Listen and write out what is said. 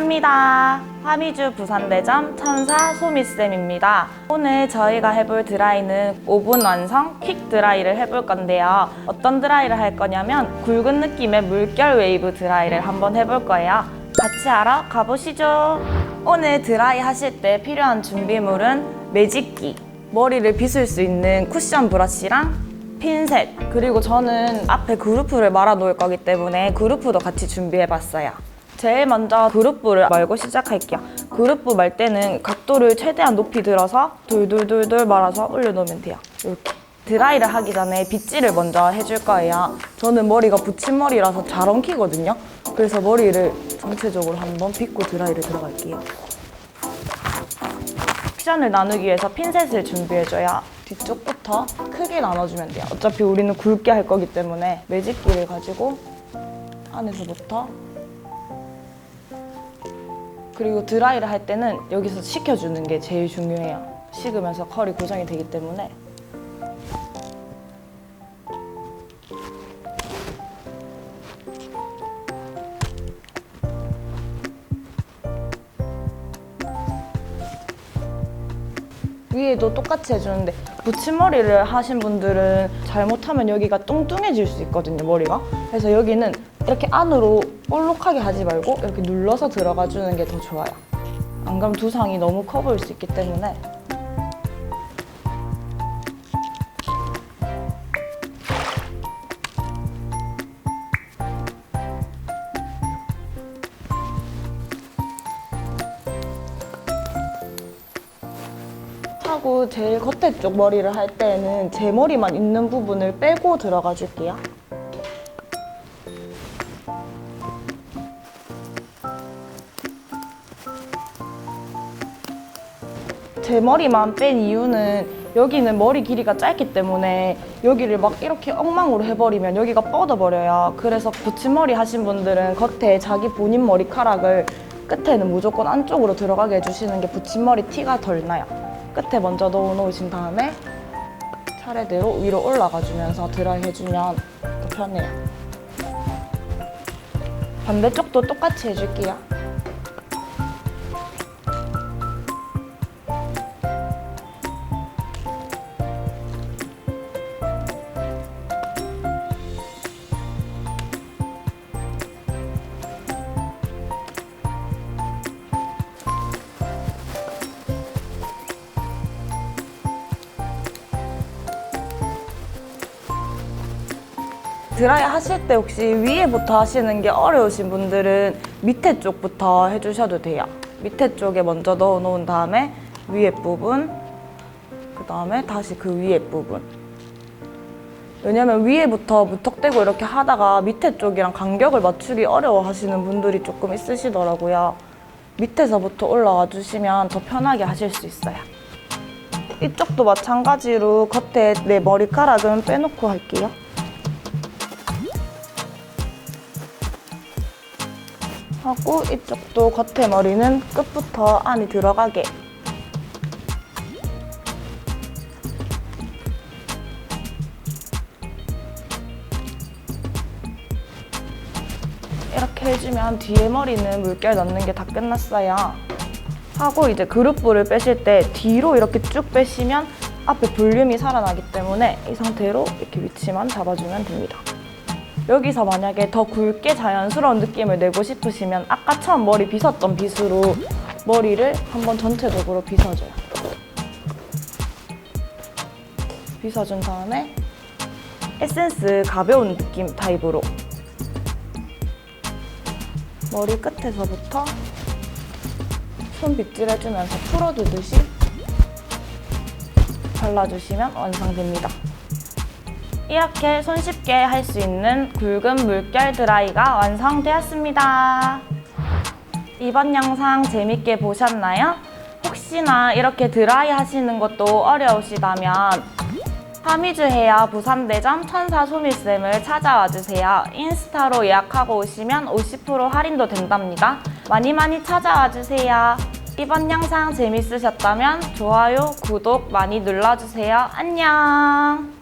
환영합니다. 화미주 부산대점 천사 소미쌤입니다. 오늘 저희가 해볼 드라이는 5분 완성 퀵 드라이를 해볼 건데요. 어떤 드라이를 할 거냐면 굵은 느낌의 물결 웨이브 드라이를 한번 해볼 거예요. 같이 알아 가보시죠. 오늘 드라이 하실 때 필요한 준비물은 매직기, 머리를 빗을 수 있는 쿠션 브러쉬랑 핀셋 그리고 저는 앞에 그루프를 말아 놓을 거기 때문에 그루프도 같이 준비해 봤어요 제일 먼저 그루프를 말고 시작할게요. 그루프 말 때는 각도를 최대한 높이 들어서 돌돌돌돌 말아서 올려놓으면 돼요. 이렇게. 드라이를 하기 전에 빗질을 먼저 해줄 거예요. 저는 머리가 붙임머리라서 잘 엉키거든요. 그래서 머리를 전체적으로 한번 빗고 드라이를 들어갈게요. 픽션을 나누기 위해서 핀셋을 준비해줘야 뒤쪽부터 크게 나눠주면 돼요. 어차피 우리는 굵게 할 거기 때문에 매직기를 가지고 안에서부터 그리고 드라이를 할 때는 여기서 식혀주는 게 제일 중요해요. 식으면서 컬이 고정이 되기 때문에 위에도 똑같이 해주는데 붙임머리를 하신 분들은 잘못하면 여기가 뚱뚱해질 수 있거든요 머리가 그래서 여기는 이렇게 안으로 볼록하게 하지 말고 이렇게 눌러서 들어가 주는 게 더 좋아요 안 그러면 두상이 너무 커 보일 수 있기 때문에 하고 제일 겉에 쪽 머리를 할 때는 제 머리만 있는 부분을 빼고 들어가 줄게요. 제 머리만 뺀 이유는 여기는 머리 길이가 짧기 때문에 여기를 막 이렇게 엉망으로 해버리면 여기가 뻗어버려요. 그래서 붙임머리 하신 분들은 겉에 자기 본인 머리카락을 끝에는 무조건 안쪽으로 들어가게 해주시는 게 붙임머리 티가 덜 나요. 끝에 먼저 넣어 놓으신 다음에 차례대로 위로 올라가 주면서 드라이 해주면 더 편해요. 반대쪽도 똑같이 해줄게요. 드라이 하실 때 혹시 위에부터 하시는 게 어려우신 분들은 밑에 쪽부터 해주셔도 돼요. 밑에 쪽에 먼저 넣어 놓은 다음에 위에 부분, 그 다음에 다시 그 위에 부분. 왜냐면 위에부터 무턱대고 이렇게 하다가 밑에 쪽이랑 간격을 맞추기 어려워 하시는 분들이 조금 있으시더라고요. 밑에서부터 올라와 주시면 더 편하게 하실 수 있어요. 이쪽도 마찬가지로 겉에 내 머리카락은 빼놓고 할게요. 하고 이쪽도 겉에 머리는 끝부터 안이 들어가게. 이렇게 해주면 뒤에 머리는 물결 넣는 게 다 끝났어요. 하고 이제 그룹부를 빼실 때 뒤로 이렇게 쭉 빼시면 앞에 볼륨이 살아나기 때문에 이 상태로 이렇게 위치만 잡아주면 됩니다 여기서 만약에 더 굵게 자연스러운 느낌을 내고 싶으시면 아까처럼 머리 빗었던 빗으로 머리를 한번 전체적으로 빗어줘요. 빗어준 다음에 에센스 가벼운 느낌 타입으로 머리 끝에서부터 손 빗질해주면서 풀어두듯이 발라주시면 완성됩니다. 이렇게 손쉽게 할 수 있는 굵은 물결 드라이가 완성되었습니다. 이번 영상 재밌게 보셨나요? 혹시나 이렇게 드라이 하시는 것도 어려우시다면 하미주 헤어 부산대점 천사 소미쌤을 찾아와 주세요. 인스타로 예약하고 오시면 50% 할인도 된답니다. 많이 많이 찾아와 주세요. 이번 영상 재밌으셨다면 좋아요, 구독 많이 눌러주세요. 안녕!